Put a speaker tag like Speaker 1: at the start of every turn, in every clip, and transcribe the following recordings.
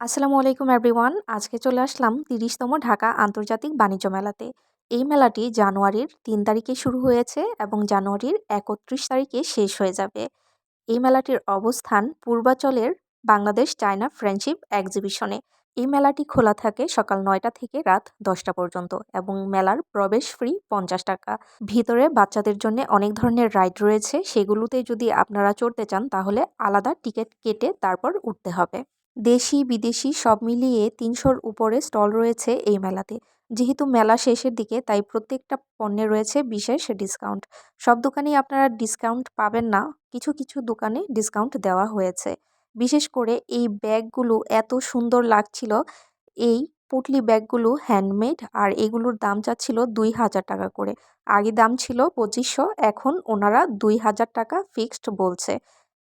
Speaker 1: আসসালামু আলাইকুম, এভরিওয়ান। আজকে চলে আসলাম তিরিশতম ঢাকা আন্তর্জাতিক বাণিজ্য মেলাতে। এই মেলাটি জানুয়ারির তিন তারিখে শুরু হয়েছে এবং জানুয়ারির একত্রিশ তারিখে শেষ হয়ে যাবে। এই মেলাটির অবস্থান পূর্বাচলের বাংলাদেশ চায়না ফ্রেন্ডশিপ এক্সিবিশনে। এই মেলাটি খোলা থাকে সকাল নয়টা থেকে রাত দশটা পর্যন্ত এবং মেলার প্রবেশ ফ্রি পঞ্চাশ টাকা। ভিতরে বাচ্চাদের জন্য অনেক ধরনের রাইড রয়েছে। সেগুলোতে যদি আপনারা চড়তে চান তাহলে আলাদা টিকিট কেটে তারপর উঠতে হবে। দেশি বিদেশি সব মিলিয়ে তিনশোর উপরে স্টল রয়েছে এই মেলাতে। যেহেতু মেলা শেষের দিকে, তাই প্রত্যেকটা পণ্যে রয়েছে বিশেষ ডিসকাউন্ট। সব দোকানেই আপনারা ডিসকাউন্ট পাবেন না, কিছু কিছু দোকানে ডিসকাউন্ট দেওয়া হয়েছে। বিশেষ করে এই ব্যাগগুলো এত সুন্দর লাগছিল, এই পুটলি ব্যাগগুলো হ্যান্ডমেড আর এগুলোর দাম চাচ্ছিল দুই হাজার টাকা করে। আগে দাম ছিল পঁচিশশো, এখন ওনারা দুই হাজার টাকা ফিক্সড বলছে।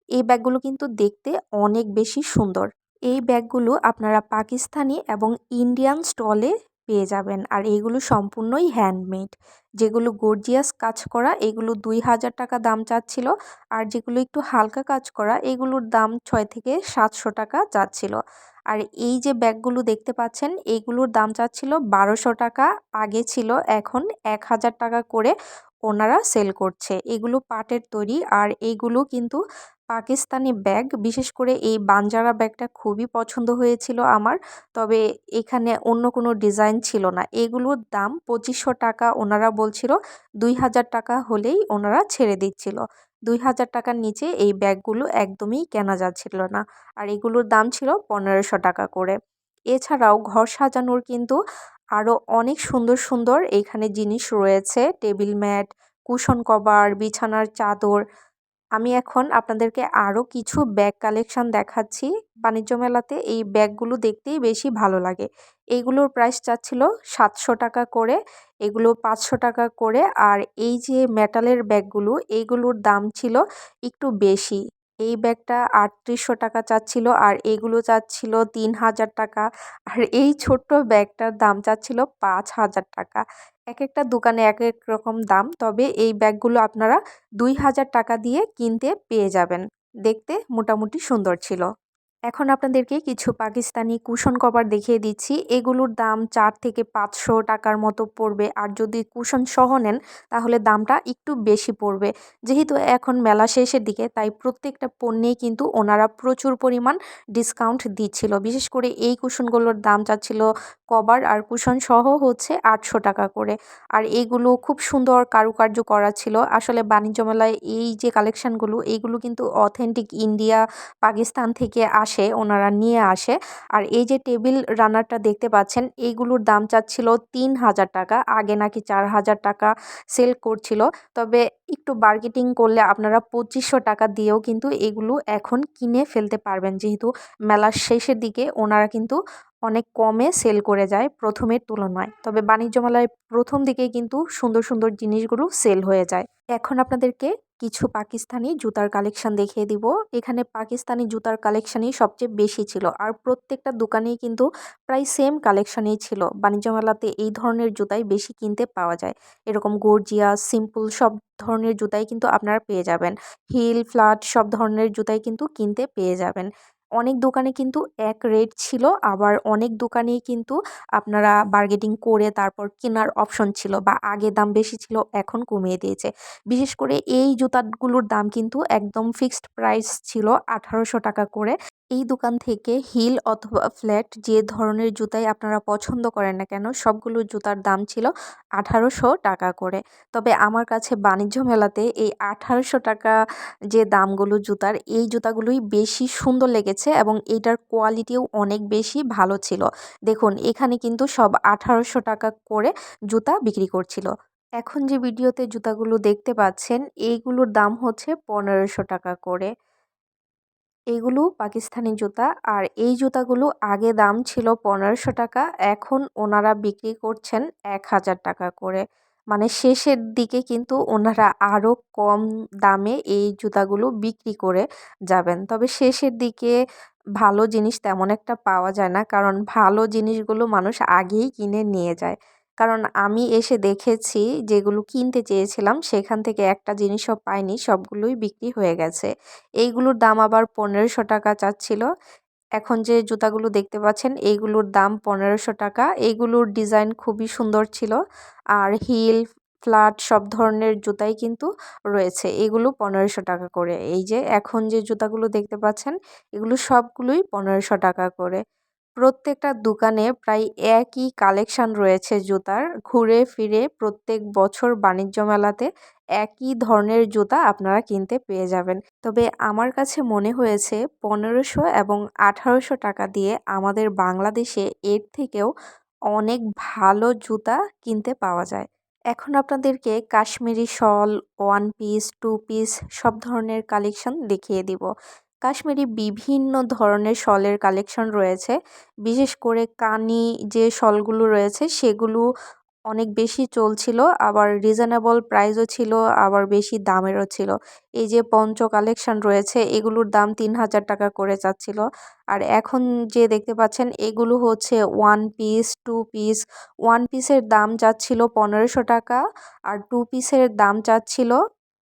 Speaker 1: এই ব্যাগগুলো কিন্তু দেখতে অনেক বেশি সুন্দর। এই ব্যাগগুলো আপনারা পাকিস্তানি এবং ইন্ডিয়ান স্টলে পেয়ে যাবেন। আর এইগুলো সম্পূর্ণই হ্যান্ডমেড। যেগুলো গর্জিয়াস কাজ করা, এগুলো দুই হাজার টাকা দাম চাচ্ছিল। আর যেগুলো একটু হালকা কাজ করা, এগুলোর দাম ছয় থেকে সাতশো টাকা চাচ্ছিল। আর এই যে ব্যাগগুলো দেখতে পাচ্ছেন এইগুলোর দাম চাচ্ছিল বারোশো টাকা। আগে ছিল এখন এক হাজার টাকা করে ওনারা সেল করছে। এগুলো পাটের তৈরি। আর এইগুলো কিন্তু পাকিস্তানি ব্যাগ। বিশেষ করে এই বাঞ্জারা ব্যাগটা খুবই পছন্দ হয়েছিল আমার, তবে এখানে অন্য কোনো ডিজাইন ছিল না। এগুলোর দাম পঁচিশশো টাকা ওনারা বলছিল, দুই হাজার টাকা হলেই ওনারা ছেড়ে দিচ্ছিল। দুই হাজার টাকার নিচে এই ব্যাগগুলো একদমই কেনা যাচ্ছিল না, আর এগুলোর দাম ছিল পনেরোশো টাকা করে। এছাড়াও ঘর সাজানোর কিন্তু আরও অনেক সুন্দর সুন্দর এখানে জিনিস রয়েছে, টেবিল ম্যাট, কুশন কভার, বিছানার চাদর আমি এখন আপনাদেরকে আরও কিছু ব্যাগ কালেকশান দেখাচ্ছি। বাণিজ্য মেলাতে এই ব্যাগগুলো দেখতেই বেশি ভালো লাগে। এইগুলোর প্রাইস চাচ্ছিল সাতশো টাকা করে, এগুলো পাঁচশো টাকা করে আর এই যে মেটালের ব্যাগগুলো এইগুলোর দাম ছিল একটু বেশি। এই ব্যাগটা আটত্রিশশো টাকা চাচ্ছিল আর এগুলো চাচ্ছিল তিন হাজার টাকা। আর এই ছোট্ট ব্যাগটার দাম চাচ্ছিল পাঁচ হাজার টাকা। এক একটা দোকানে এক এক রকম দাম। তবে এই ব্যাগগুলো আপনারা দুই হাজার টাকা দিয়ে কিনতে পেয়ে যাবেন। দেখতে মোটামুটি সুন্দর ছিল। এখন আপনাদেরকে কিছু পাকিস্তানি কুশন কভার দেখিয়ে দিচ্ছি। এগুলোর দাম চার থেকে পাঁচশো টাকার মতো পড়বে। আর যদি কুশন সহ নেন, তাহলে দামটা একটু বেশি পড়বে। যেহেতু এখন মেলা শেষের দিকে, তাই প্রত্যেকটা পণ্যেই কিন্তু ওনারা প্রচুর পরিমাণ ডিসকাউন্ট দিচ্ছিল। বিশেষ করে এই কুশনগুলোর দাম চাচ্ছিল কভার আর কুশন সহ হচ্ছে আটশো টাকা করে। আর এইগুলো খুব সুন্দর কারুকার্য করা ছিল। আসলে বাণিজ্য মেলায় এই যে কালেকশানগুলো এইগুলো কিন্তু অথেন্টিক ইন্ডিয়া পাকিস্তান থেকে আসে। ওনারা নিয়ে আসে। আর এই যে টেবিল রানারটা দেখতে পাচ্ছেন, এইগুলোর দাম চাচ্ছিল তিন হাজার টাকা। আগে নাকি চার হাজার টাকা সেল করছিল। তবে একটু বার্গেটিং করলে আপনারা পঁচিশশো টাকা দিয়েও কিন্তু এগুলো এখন কিনে ফেলতে পারবেন। যেহেতু মেলার শেষের দিকে ওনারা কিন্তু অনেক কমে সেল করে যায় প্রথমের তুলনায়। তবে বাণিজ্য মেলায় প্রথম দিকেই কিন্তু সুন্দর সুন্দর জিনিসগুলো সেল হয়ে যায়। এখন আপনাদেরকে কিছু পাকিস্তানি জুতার কালেকশন দেখিয়ে দিব। এখানে পাকিস্তানি জুতার কালেকশানই সবচেয়ে বেশি ছিল। আর প্রত্যেকটা দোকানেই কিন্তু প্রায় সেম কালেকশানই ছিল। বাণিজ্য মেলাতে এই ধরনের জুতাই বেশি কিনতে পাওয়া যায়। এরকম গর্জিয়া সিম্পল সব ধরনের জুতাই কিন্তু আপনারা পেয়ে যাবেন। হিল ফ্ল্যাট সব ধরনের জুতাই কিন্তু কিনতে পেয়ে যাবেন। অনেক দোকানে কিন্তু এক রেট ছিল, আবার অনেক দোকানেই কিন্তু আপনারা বার্গেটিং করে তারপর কেনার অপশন ছিল বা আগে দাম বেশি ছিল, এখন কমিয়ে দিয়েছে। বিশেষ করে এই জুতাগুলোর দাম কিন্তু একদম ফিক্সড প্রাইস ছিল, আঠারোশো টাকা করে। এই দোকান থেকে হিল অথবা ফ্ল্যাট যে ধরনের জুতাই আপনারা পছন্দ করেন না কেন, সবগুলো জুতার দাম ছিল আঠারোশো টাকা করে। তবে আমার কাছে বাণিজ্য মেলাতে এই আঠারোশো টাকা যে দামগুলো জুতার, এই জুতাগুলোই বেশি সুন্দর লেগেছে এবং এইটার কোয়ালিটিও অনেক বেশি ভালো ছিল। দেখুন, এখানে কিন্তু সব আঠারোশো টাকা করে জুতা বিক্রি করছিল। এখন যে ভিডিওতে জুতাগুলো দেখতে পাচ্ছেন, এইগুলোর দাম হচ্ছে পনেরোশো টাকা করে। এগুলো পাকিস্তানি জুতা। আর এই জুতাগুলো আগে দাম ছিল পনেরোশো টাকা, এখন ওনারা বিক্রি করছেন এক হাজার টাকা করে। মানে শেষের দিকে কিন্তু ওনারা আরও কম দামে এই জুতাগুলো বিক্রি করে যাবেন। তবে শেষের দিকে ভালো জিনিস তেমন একটা পাওয়া যায় না, কারণ ভালো জিনিসগুলো মানুষ আগেই কিনে নিয়ে যায়। কারণ আমি এসে দেখেছি যেগুলো কিনতে চেয়েছিলাম, সেখান থেকে একটা জিনিসও পাইনি, সবগুলোই বিক্রি হয়ে গেছে। এইগুলোর দাম আবার পনেরোশো টাকা চাচ্ছিল। এখন যে জুতাগুলো দেখতে পাচ্ছেন, এইগুলোর দাম পনেরোশো টাকা। এইগুলোর ডিজাইন খুবই সুন্দর ছিল আর হিল ফ্ল্যাট সব ধরনের জুতাই কিন্তু রয়েছে। এগুলো পনেরোশো টাকা করে। এই যে এখন যে জুতাগুলো দেখতে পাচ্ছেন, এগুলো সবগুলোই পনেরোশো টাকা করে। প্রত্যেকটা দোকানে প্রায় একই কালেকশন রয়েছে জুতার। ঘুরে ফিরে প্রত্যেক বছর বাণিজ্য মেলাতে একই ধরনের জুতা আপনারা কিনতে পেয়ে যাবেন। তবে আমার কাছে মনে হয়েছে পনেরোশো এবং আঠারোশো টাকা দিয়ে আমাদের বাংলাদেশে এর থেকেও অনেক ভালো জুতা কিনতে পাওয়া যায়। এখন আপনাদেরকে Kashmiri shawl, one piece, two piece সব ধরনের কালেকশন দেখিয়ে দিব। কাশ্মীরি বিভিন্ন ধরনের শলের কালেকশন রয়েছে। বিশেষ করে কানি যে শলগুলো রয়েছে, সেগুলো অনেক বেশি চলছিল, আবার রিজনেবল প্রাইসও ছিল, আবার বেশি দামেরও ছিল। এই যে পঞ্চ কালেকশন রয়েছে, এগুলোর দাম তিন হাজার টাকা করে চাচ্ছিল। আর এখন যে দেখতে পাচ্ছেন, এগুলো হচ্ছে one piece two piece one পিসের দাম চাচ্ছিল পনেরোশো টাকা, আর টু পিসের দাম চাচ্ছিল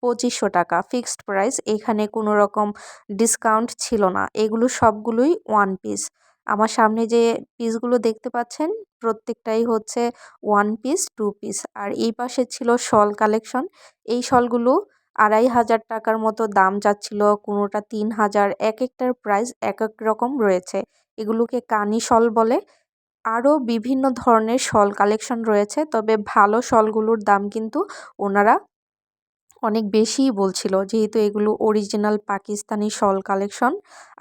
Speaker 1: পঁচিশশো টাকা। ফিক্সড প্রাইস, এখানে কোনো রকম ডিসকাউন্ট ছিল না। এগুলো সবগুলোই ওয়ান পিস। আমার সামনে যে পিসগুলো দেখতে পাচ্ছেন, প্রত্যেকটাই হচ্ছে ওয়ান পিস, টু পিস। আর এই পাশে ছিল শল কালেকশন। এই শলগুলো আড়াই হাজার টাকার মতো দাম যাচ্ছিল, কোনোটা তিন হাজার। এক একটার প্রাইস এক এক রকম রয়েছে। এগুলোকে কানি শল বলে। আরও বিভিন্ন ধরনের শল কালেকশন রয়েছে, তবে ভালো শলগুলোর দাম কিন্তু ওনারা অনেক বেশিই বলছিল যেহেতু এগুলো অরিজিনাল পাকিস্তানি শল কালেকশন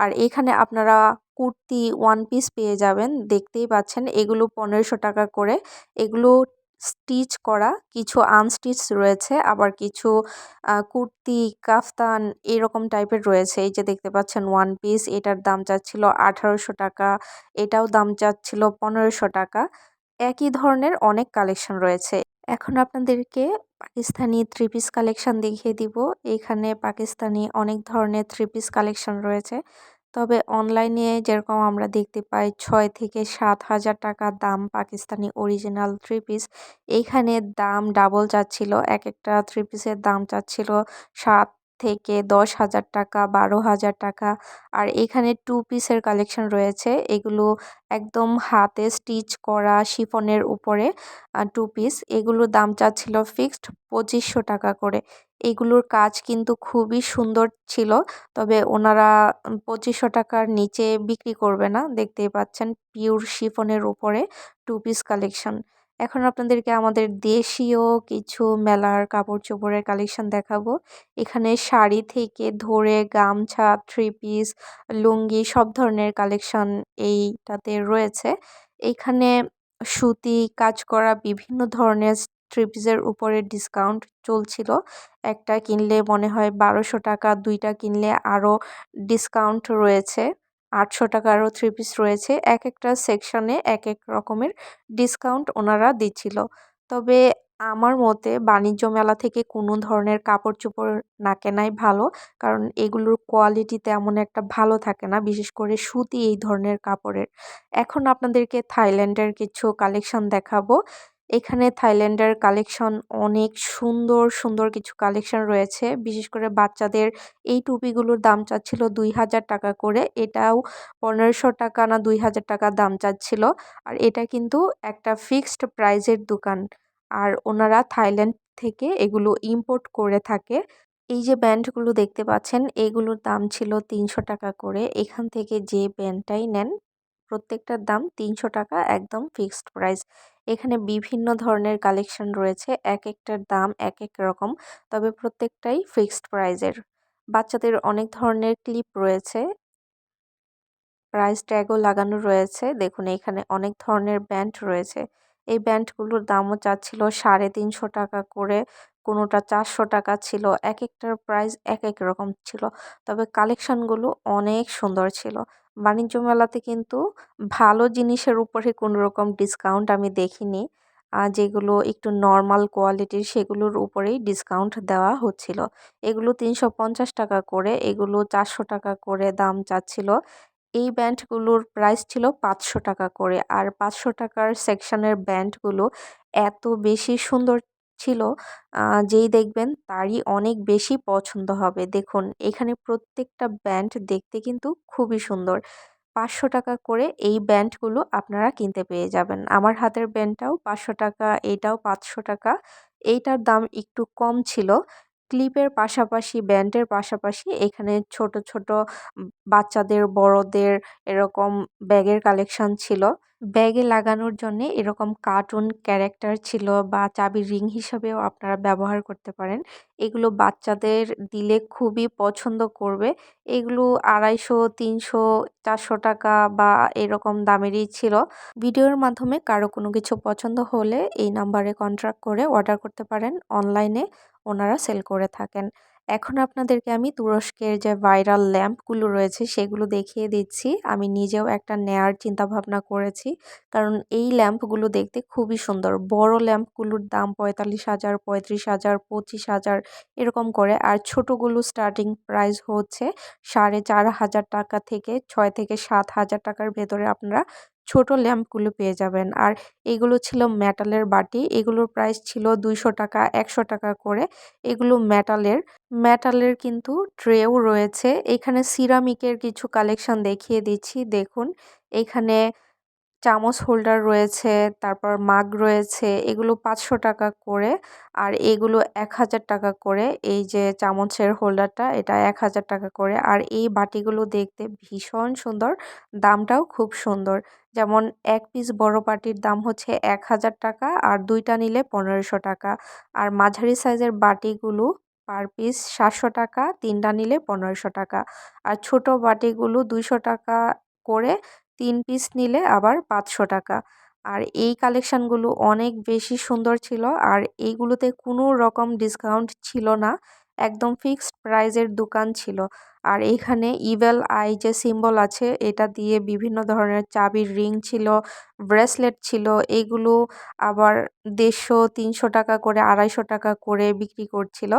Speaker 1: আর এখানে আপনারা কুর্তি ওয়ান পিস পেয়ে যাবেন, দেখতেই পাচ্ছেন। এগুলো পনেরোশো টাকা করে। এগুলো স্টিচ করা, কিছু আনস্টিচ রয়েছে, আবার কিছু কুর্তি, কাফতান এরকম টাইপের রয়েছে। এই যে দেখতে পাচ্ছেন ওয়ান পিস এটার দাম চাচ্ছিল আঠারোশো টাকা, এটাও দাম চাচ্ছিল পনেরোশো টাকা। একই ধরনের অনেক কালেকশন রয়েছে। এখন আপনাদেরকে পাকিস্তানি থ্রি পিস কালেকশান দেখিয়ে দিব। এখানে পাকিস্তানি অনেক ধরনের থ্রি পিস কালেকশান রয়েছে। তবে অনলাইনে যেরকম আমরা দেখতে পাই, ছয় থেকে সাত হাজার টাকা দাম পাকিস্তানি অরিজিনাল থ্রি পিস এইখানে দাম ডাবল চাচ্ছিল এক একটা থ্রি পিসের দাম চাচ্ছিল সাত থেকে দশ হাজার টাকা, বারো হাজার টাকা আর এখানে টু পিসের কালেকশন রয়েছে। এগুলো একদম হাতে স্টিচ করা শিফনের উপরে টু পিস এগুলোর দাম চাচ্ছিল ফিক্সড পঁচিশশো টাকা করে। এগুলোর কাজ কিন্তু খুবই সুন্দর ছিল, তবে ওনারা পঁচিশশো টাকার নিচে বিক্রি করবে না। দেখতেই পাচ্ছেন পিওর শিফনের উপরে টু পিস কালেকশন এখন আপনাদেরকে আমাদের দেশীয় কিছু মেলার কাপড় চোপড়ের কালেকশন দেখাবো। এখানে শাড়ি থেকে ধরে গামছা থ্রি পিস লুঙ্গি সব ধরনের কালেকশন এইটাতে রয়েছে। এখানে সুতি কাজ করা বিভিন্ন ধরনের থ্রি পিসের উপরে ডিসকাউন্ট চলছিল। একটা কিনলে মনে হয় বারোশো টাকা, দুইটা কিনলে আরও ডিসকাউন্ট রয়েছে। আটশো টাকারও থ্রি পিস রয়েছে। এক একটা সেকশনে এক এক রকমের ডিসকাউন্ট ওনারা দিচ্ছিল। তবে আমার মতে বাণিজ্য মেলা থেকে কোনো ধরনের কাপড় চোপড় না কেনাই ভালো, কারণ এগুলোর কোয়ালিটি তেমন একটা ভালো থাকে না, বিশেষ করে সুতি এই ধরনের কাপড়ের। এখন আপনাদেরকে থাইল্যান্ডের কিছু কালেকশন দেখাবো। এখানে থাইল্যান্ডের কালেকশন অনেক সুন্দর সুন্দর কিছু কালেকশন রয়েছে। বিশেষ করে বাচ্চাদের এই টুপিগুলোর দাম চাচ্ছিল দুই হাজার টাকা করে। এটাও পনেরোশো টাকা না দুই হাজার টাকা দাম চাচ্ছিল। আর এটা কিন্তু একটা ফিক্সড প্রাইজের দোকান। আর ওনারা থাইল্যান্ড থেকে এগুলো ইম্পোর্ট করে থাকে। এই যে ব্যান্ডগুলো দেখতে পাচ্ছেন, এগুলোর দাম ছিল তিনশো টাকা করে। এখান থেকে যে ব্যান্ডটাই নেন, প্রত্যেকটার দাম তিনশো টাকা, একদম ফিক্সড প্রাইস। এখানে বিভিন্ন ধরনের কালেকশন রয়েছে এক একটার দাম এক এক রকম, তবে প্রত্যেকটাই ফিক্সড প্রাইজের বাচ্চাদের অনেক ধরনের ক্লিপ রয়েছে। প্রাইস ট্যাগও লাগানো রয়েছে। দেখুন, এখানে অনেক ধরনের ব্যান্ড রয়েছে। এই ব্যান্ডগুলোর দামও চাচ্ছিল সাড়ে তিনশো টাকা করে, কোনোটা চারশো টাকা ছিল এক একটার প্রাইস এক এক রকম ছিল। তবে কালেকশানগুলো অনেক সুন্দর ছিল। বাণিজ্য মেলাতে কিন্তু ভালো জিনিসের উপরে কোনো রকম ডিসকাউন্ট আমি দেখিনি। যেগুলো একটু নর্মাল কোয়ালিটির সেগুলোর উপরেই ডিসকাউন্ট দেওয়া হচ্ছিল। এগুলো তিনশো পঞ্চাশ টাকা করে, এগুলো চারশো টাকা করে দাম চাচ্ছিল। এই ব্যান্ডগুলোর প্রাইস ছিল পাঁচশো টাকা করে। আর পাঁচশো টাকার সেকশনের ব্যান্ডগুলো এত বেশি সুন্দর ছিল যেই দেখবেন তারই অনেক বেশি পছন্দ হবে। দেখুন, এখানে প্রত্যেকটা ব্যান্ড দেখতে কিন্তু খুবই সুন্দর। পাঁচশো টাকা করে এই ব্যান্ডগুলো আপনারা কিনতে পেয়ে যাবেন। আমার হাতের ব্যান্ডটাও পাঁচশো টাকা এইটাও পাঁচশো টাকা। এইটার দাম একটু কম ছিল। ক্লিপের পাশাপাশি, ব্যান্ডের পাশাপাশি এখানে ছোট ছোট বাচ্চাদের, বড়দের এরকম ব্যাগের কালেকশন ছিল। ব্যাগে লাগানোর জন্যে এরকম কার্টুন ক্যারেক্টার ছিল বা চাবির রিং হিসাবেও আপনারা ব্যবহার করতে পারেন। এগুলো বাচ্চাদের দিলে খুবই পছন্দ করবে। এগুলো আড়াইশো, তিনশো, চারশো টাকা বা এরকম দামেরই ছিল। ভিডিওর মাধ্যমে কারও কোনো কিছু পছন্দ হলে এই নাম্বারে কন্ট্রাক্ট করে অর্ডার করতে পারেন। অনলাইনে ওনারা সেল করে থাকেন। এখন আপনাদেরকে আমি তুরস্কের যে ভাইরাল ল্যাম্পগুলো রয়েছে সেগুলো দেখিয়ে দিচ্ছি। আমি নিজেও একটা নেয়ার চিন্তা ভাবনা করেছি। কারণ এই ল্যাম্পগুলো দেখতে খুবই সুন্দর। বড় ল্যাম্পগুলোর দাম পঁয়তাল্লিশ হাজার, পঁয়ত্রিশ হাজার, পঁচিশ হাজার এরকম করে। আর ছোটোগুলো স্টার্টিং প্রাইস হচ্ছে সাড়ে চার হাজার টাকা থেকে ছয় থেকে সাত হাজার টাকার ভেতরে আপনারা ছোট ল্যাম্পগুলো পেয়ে যাবেন। আর এগুলো ছিল মেটালের বাটি। এগুলোর প্রাইস ছিল দুইশো টাকা, একশো টাকা করে। এগুলো মেটালের। মেটালের কিন্তু ট্রেও রয়েছে। এখানে সিরামিকের কিছু কালেকশন দেখিয়ে দিচ্ছি। দেখুন, এখানে চামচ হোল্ডার রয়েছে, তারপর মাগ রয়েছে, এগুলো পাঁচশো টাকা করে। আর এগুলো এক হাজার টাকা করে। এই যে চামচের হোল্ডারটা এটা এক হাজার টাকা করে। আর এই বাটিগুলো দেখতে ভীষণ সুন্দর, দামটাও খুব সুন্দর। যেমন এক পিস বড় বাটির দাম হচ্ছে এক হাজার টাকা, আর দুইটা নিলে পনেরোশো টাকা। আর মাঝারি সাইজের বাটিগুলো পার পিস সাতশো টাকা, তিনটা নিলে পনেরোশো টাকা। আর ছোট বাটিগুলো দুইশো টাকা করে তিন পিস নিলে আবার পাঁচশো টাকা। আর এই কালেকশানগুলো অনেক বেশি সুন্দর ছিল আর এইগুলোতে কোনো রকম ডিসকাউন্ট ছিল না, একদম ফিক্সড প্রাইজের দোকান ছিল। আর এইখানে ইভেল আই যে সিম্বল আছে, এটা দিয়ে বিভিন্ন ধরনের চাবির রিং ছিল, ব্রেসলেট ছিল, এগুলো আবার দেড়শো, তিনশো টাকা করে, আড়াইশো টাকা করে বিক্রি করছিল।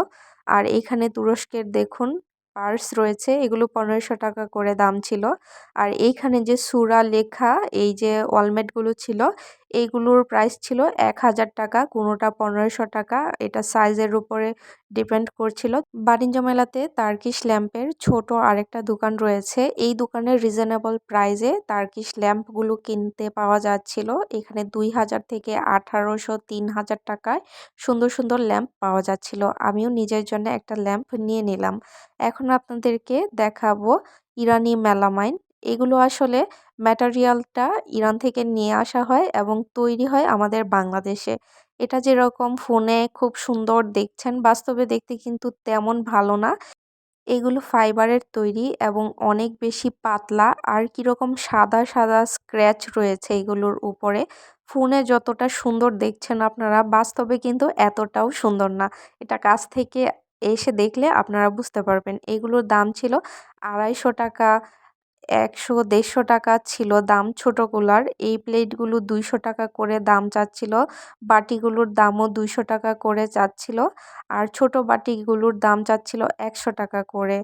Speaker 1: আর এখানে তুরস্কের দেখুন পার্স রয়েছে, এগুলো পনেরোশো টাকা করে দাম ছিল। আর এইখানে যে সুরা লেখা, এই যে ওয়ালমেটগুলো ছিল এইগুলোর প্রাইস ছিল এক হাজার টাকা, কোনোটা পনেরোশো টাকা। এটা সাইজের উপরে ডিপেন্ড করছিল। বাণিজ্য মেলাতে তার্কিশ ল্যাম্পের ছোট আরেকটা দোকান রয়েছে। এই দোকানের রিজনেবল প্রাইজে তার্কিশ ল্যাম্পগুলো কিনতে পাওয়া যাচ্ছিল। এখানে দুই হাজার থেকে আঠারোশো, তিন হাজার টাকায় সুন্দর সুন্দর ল্যাম্প পাওয়া যাচ্ছিল। আমিও নিজের জন্য একটা ল্যাম্প নিয়ে নিলাম। এখন আপনাদেরকে দেখাবো ইরানি মেলামাইন এগুলো আসলে ম্যাটারিয়ালটা ইরান থেকে নিয়ে আসা হয় এবং তৈরি হয় আমাদের বাংলাদেশে। এটা যেরকম ফোনে খুব সুন্দর দেখছেন, বাস্তবে দেখতে কিন্তু তেমন ভালো না। এগুলো ফাইবারের তৈরি এবং অনেক বেশি পাতলা আর কীরকম সাদা সাদা স্ক্র্যাচ রয়েছে এগুলোর উপরে। ফোনে যতটা সুন্দর দেখছেন আপনারা, বাস্তবে কিন্তু এতটাও সুন্দর না। এটা কাছ থেকে এসে দেখলে আপনারা বুঝতে পারবেন। এগুলোর দাম ছিল আড়াইশো টাকা একশো দেড়শো টাকা ছিল দাম ছোটোগুলার। এই প্লেটগুলো দুইশো টাকা করে দাম চাচ্ছিল, বাটিগুলোর দামও দুইশো টাকা করে চাচ্ছিল, আর ছোট বাটিগুলোর দাম চাচ্ছিল একশো টাকা করে।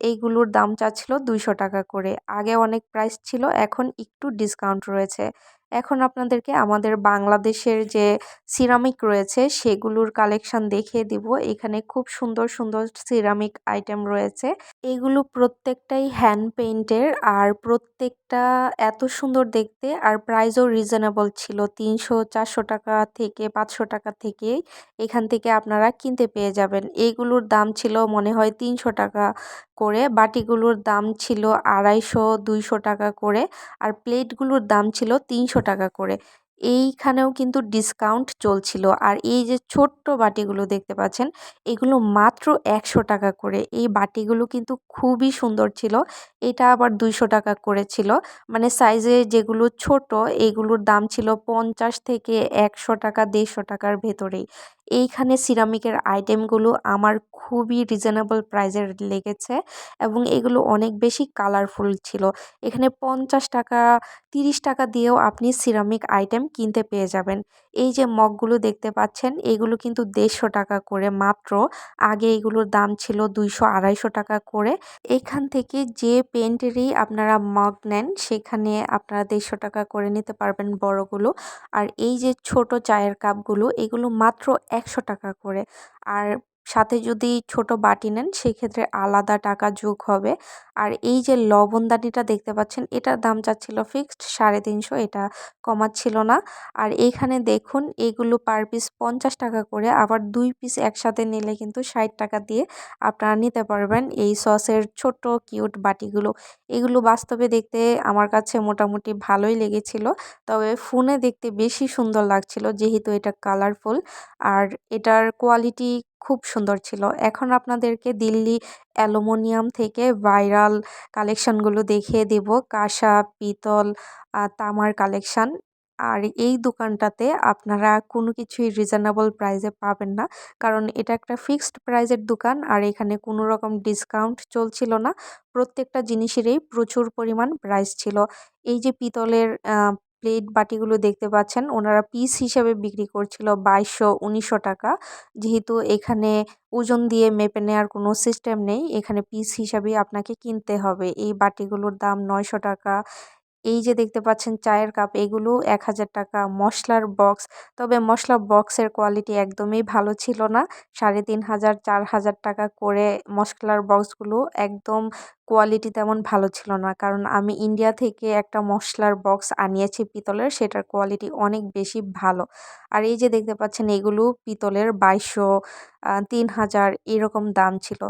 Speaker 1: এইগুলোর দাম চাচ্ছিল দুইশো টাকা করে। আগে অনেক প্রাইস ছিল, এখন একটু ডিসকাউন্ট রয়েছে। এখন আপনাদেরকে আমাদের বাংলাদেশের যে সিরামিক রয়েছে, সেগুলোর কালেকশন দেখিয়ে দিব। এখানে খুব সুন্দর সুন্দর সিরামিক আইটেম রয়েছে। এগুলো প্রত্যেকটাই হ্যান্ড পেইন্টের আর প্রত্যেকটা এত সুন্দর দেখতে আর প্রাইসও রিজনেবল ছিল। তিনশো, চারশো টাকা থেকে পাঁচশো টাকা থেকে এখান থেকে আপনারা কিনতে পেয়ে যাবেন। এইগুলোর দাম ছিল মনে হয় তিনশো টাকা করে, বাটিগুলোর দাম ছিল আড়াইশো, দুইশো টাকা করে আর প্লেটগুলোর দাম ছিল তিনশো টাকা করে। এইখানেও কিন্তু ডিসকাউন্ট চলছিল। আর এই যে ছোট্ট বাটিগুলো দেখতে পাচ্ছেন, এগুলো মাত্র একশো টাকা করে। এই বাটিগুলো কিন্তু খুবই সুন্দর ছিল। এটা আবার দুইশো টাকা করে ছিল। মানে সাইজে যেগুলো ছোট, এগুলোর দাম ছিল পঞ্চাশ থেকে একশো টাকা, দেড়শো টাকার ভেতরেই। এইখানে সিরামিকের আইটেমগুলো আমার খুবই রিজনেবল প্রাইজের লেগেছে এবং এগুলো অনেক বেশি কালারফুল ছিল। এখানে পঞ্চাশ টাকা, তিরিশ টাকা দিয়েও আপনি সিরামিক আইটেম কিনতে পেয়ে যাবেন। এই যে মগগুলো দেখতে পাচ্ছেন, এগুলো কিন্তু দেড়শো টাকা করে মাত্র। আগে এগুলোর দাম ছিল দুইশো আড়াইশো টাকা করে। এখান থেকে যে পেন্টেরই আপনারা মগ নেন, সেখানে আপনারা দেড়শো টাকা করে নিতে পারবেন বড়গুলো। আর এই যে ছোট চায়ের কাপগুলো, এগুলো মাত্র একশো টাকা করে। আর সাথে যদি ছোট বাটি নেন, সেক্ষেত্রে আলাদা টাকা যোগ হবে। আর এই যে লবণদানিটা দেখতে পাচ্ছেন, এটার দাম যাচ্ছিল ফিক্সড সাড়ে তিনশো, এটা কমাচ্ছিল না। আর এইখানে দেখুন, এগুলো পার পিস পঞ্চাশ টাকা করে, আবার দুই পিস একসাথে নিলে কিন্তু ষাট টাকা দিয়ে আপনারা নিতে পারবেন এই সসের ছোট কিউট বাটিগুলো। এগুলো বাস্তবে দেখতে আমার কাছে মোটামুটি ভালোই লেগেছিল, তবে ফোনে দেখতে বেশি সুন্দর লাগছিল, যেহেতু এটা কালারফুল আর এটার কোয়ালিটি খুব সুন্দর ছিল। এখন আপনাদেরকে দিল্লি অ্যালুমিনিয়াম থেকে ভাইরাল কালেকশানগুলো দেখিয়ে দেব। কাঁসা, পিতল তামার কালেকশান। আর এই দোকানটাতে আপনারা কোনো কিছুই রিজনেবল প্রাইসে পাবেন না। কারণ এটা একটা ফিক্সড প্রাইজের দোকান আর এখানে কোনো রকম ডিসকাউন্ট চলছিল না। প্রত্যেকটা জিনিসেরই প্রচুর পরিমাণ প্রাইস ছিল। এই যে পিতলের প্লেট বাটিগুলো দেখতে পাচ্ছেন। ওনারা পিস হিসেবে বিক্রি করছিল বাইশশো, উনিশশো টাকা। যেহেতু এখানে ওজন দিয়ে মেপে নেওয়ার কোনো সিস্টেম নেই, এখানে পিস হিসাবেই আপনাকে কিনতে হবে। এই বাটিগুলোর দাম নয়শো টাকা। এই যে দেখতে পাচ্ছেন চায়ের কাপ, এগুলো এক হাজার টাকা। মশলার বক্স তবে মশলা বক্সের কোয়ালিটি একদমই ভালো ছিল না। সাড়ে তিন হাজার, চার হাজার টাকা করে মশলার বক্সগুলো একদম কোয়ালিটি তেমন ভালো ছিল না। কারণ আমি ইন্ডিয়া থেকে একটা মশলার বক্স আনিয়েছি পিতলের, সেটার কোয়ালিটি অনেক বেশি ভালো। আর এই যে দেখতে পাচ্ছেন, এগুলো পিতলের বাইশশো তিন হাজার এরকম দাম ছিল।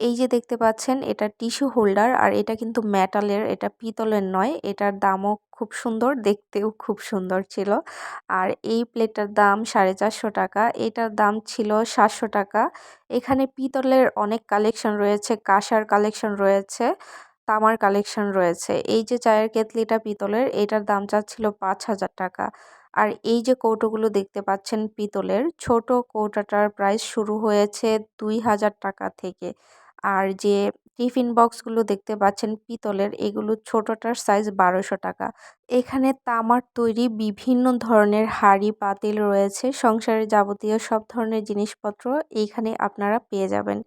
Speaker 1: এই যে দেখতে পাচ্ছেন, এটা টিস্যু হোল্ডার আর এটা কিন্তু মেটালের, এটা পিতলের নয়, এটার দামও খুব সুন্দর, দেখতেও খুব সুন্দর ছিল। আর এই প্লেটটার দাম সাড়ে চারশো টাকা, এটার দাম ছিল সাতশো টাকা। এখানে পিতলের অনেক কালেকশন রয়েছে, কাঁসার কালেকশন রয়েছে, তামার কালেকশন রয়েছে। এই যে চায়ের কেতলিটা পিতলের, এটার দাম চাচ্ছিল পাঁচ হাজার টাকা। আর এই যে কৌটোগুলো দেখতে পাচ্ছেন পিতলের, ছোট কৌটাটার প্রাইস শুরু হয়েছে দুই হাজার টাকা থেকে। আর যে টিফিন বক্সগুলো দেখতে পাচ্ছেন পিতলের, এগুলো ছোটোটার সাইজ বারোশো টাকা। এখানে তামার তৈরি বিভিন্ন ধরনের হাঁড়ি, পাতিল রয়েছে, সংসারের যাবতীয় সব ধরনের জিনিসপত্র এইখানে আপনারা পেয়ে যাবেন।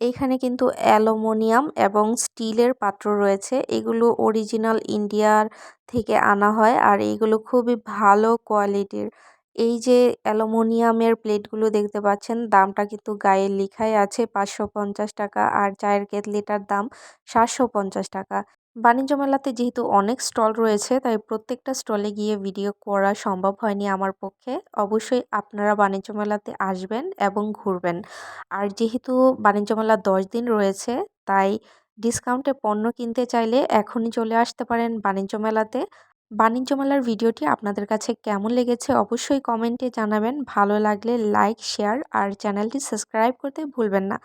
Speaker 1: এইখানে কিন্তু অ্যালুমিনিয়াম এবং স্টিলের পাত্র রয়েছে, এগুলো অরিজিনাল ইন্ডিয়ার থেকে আনা হয় আর এইগুলো খুবই ভালো কোয়ালিটির এই যে অ্যালুমিনিয়ামের প্লেটগুলো দেখতে পাচ্ছেন, দামটা কিন্তু গায়ে লেখাই আছে পাঁচশো পঞ্চাশ টাকা আর চায়ের কেতলিটার দাম সাতশো পঞ্চাশ টাকা। বাণিজ্য মেলাতে যেহেতু অনেক স্টল রয়েছে, তাই প্রত্যেকটা স্টলে গিয়ে ভিডিও করা সম্ভব হয়নি আমার পক্ষে। অবশ্যই আপনারা বাণিজ্য মেলাতে আসবেন এবং ঘুরবেন। আর যেহেতু বাণিজ্য মেলা দশ দিন রয়েছে, তাই ডিসকাউন্টে পণ্য কিনতে চাইলে এখনই চলে আসতে পারেন বাণিজ্য মেলাতে। বাণিজ্য মেলার ভিডিওটি আপনাদের কাছে কেমন লেগেছে অবশ্যই কমেন্টে জানাবেন। ভালো লাগলে লাইক, শেয়ার আর চ্যানেলটি সাবস্ক্রাইব করতে ভুলবেন না।